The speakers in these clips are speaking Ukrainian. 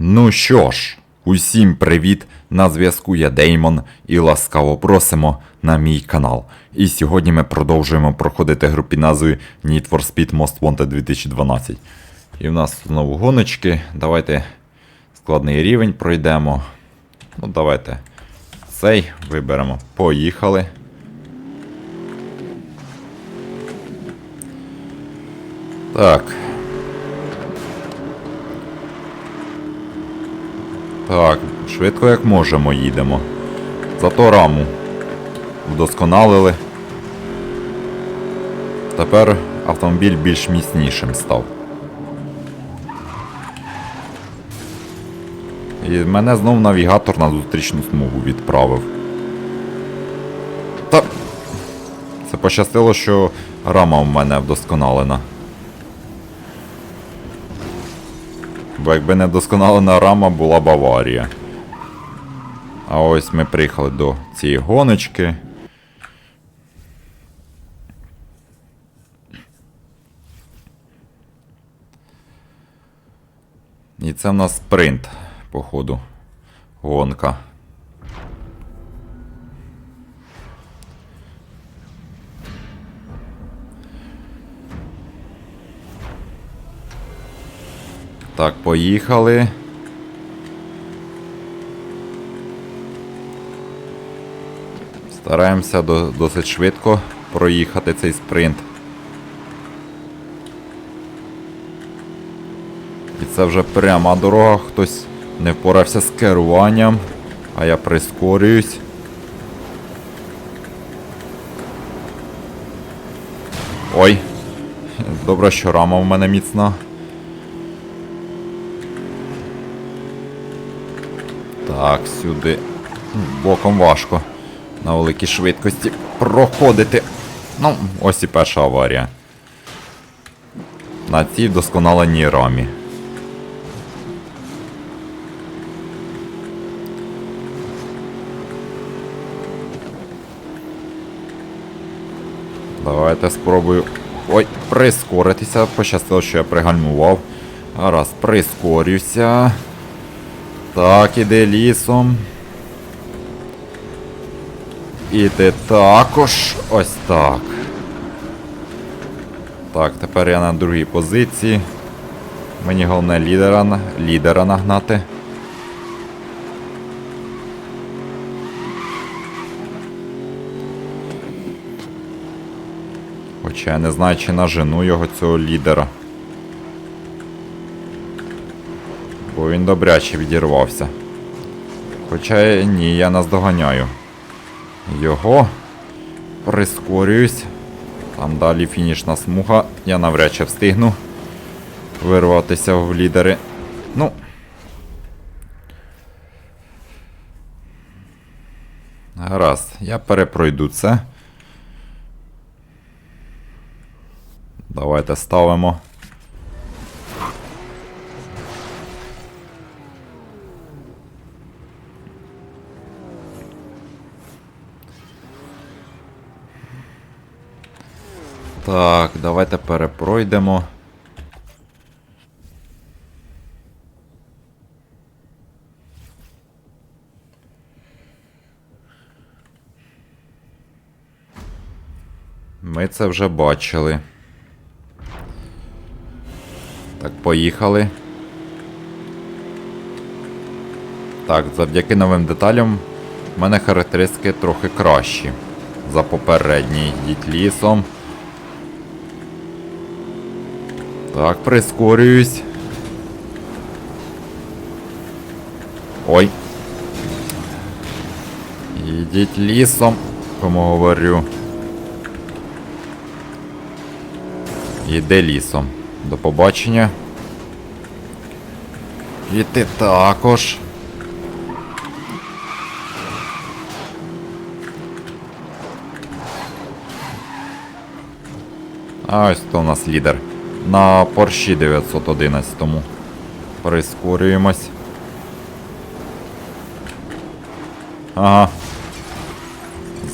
Ну що ж, усім привіт! На зв'язку я Деймон і ласкаво просимо на мій канал. І сьогодні ми продовжуємо проходити гру під назвою Need for Speed Most Wanted 2012. І в нас знову гоночки. Давайте складний рівень пройдемо. Ну, давайте цей виберемо. Поїхали. Так. Так, швидко як можемо їдемо. Зато раму вдосконалили. Тепер автомобіль більш міцнішим став. І мене знов навігатор на зустрічну смугу відправив. Та. Це пощастило, що рама в мене вдосконалена. Бо якби не вдосконалена рама, була б аварія. А ось ми приїхали до цієї гоночки. І це в нас спринт, походу. Гонка. Так, поїхали. Стараємося до, досить швидко проїхати цей спринт. І це вже пряма дорога, хтось не впорався з керуванням, а я прискорююсь. Ой, добре, що рама в мене міцна. Так, сюди. Боком важко. На великій швидкості проходити. Ну, ось і перша аварія. На цій вдосконаленій рамі. Давайте спробую. Ой, прискоритися. Пощастило, що я пригальмував. Раз, прискорюся. Так, іди лісом. І ти також. Ось так. Так, тепер я на другій позиції. Мені головне лідера, лідера нагнати. Хоча я не знаю, чи нажену його цього лідера. Бо він добряче відірвався. Хоча ні, я наздоганяю. Його прискорююсь. Там далі фінішна смуга. Я навряд чи встигну вирватися в лідери. Ну. Гаразд, я перепройду це. Давайте ставимо. Так, давайте перепройдемо. Ми це вже бачили. Так, поїхали. Так, завдяки новим деталям в мене характеристики трохи кращі за попередній. Йдіть лісом. Так, прискорююсь. Ой. Ідіть лісом, кому говорю. Іде лісом. До побачення. І ти також. А ось хто у нас лідер. На Порші 911. Прискорюємось. Ага.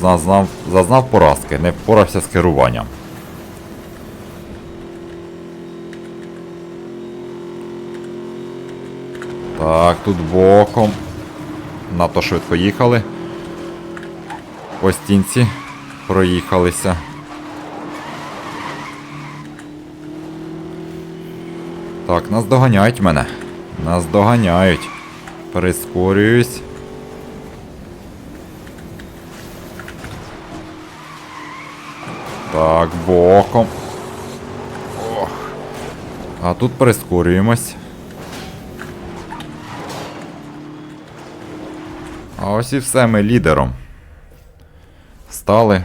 Зазнав, зазнав поразки, не впорався з керуванням. Так, тут боком. Надто швидко їхали. По стінці проїхалися. Так, нас доганяють мене. Нас доганяють. Прискорююсь. Так, боком. Ох. А тут прискорюємось. А ось і все ми лідером. Стали.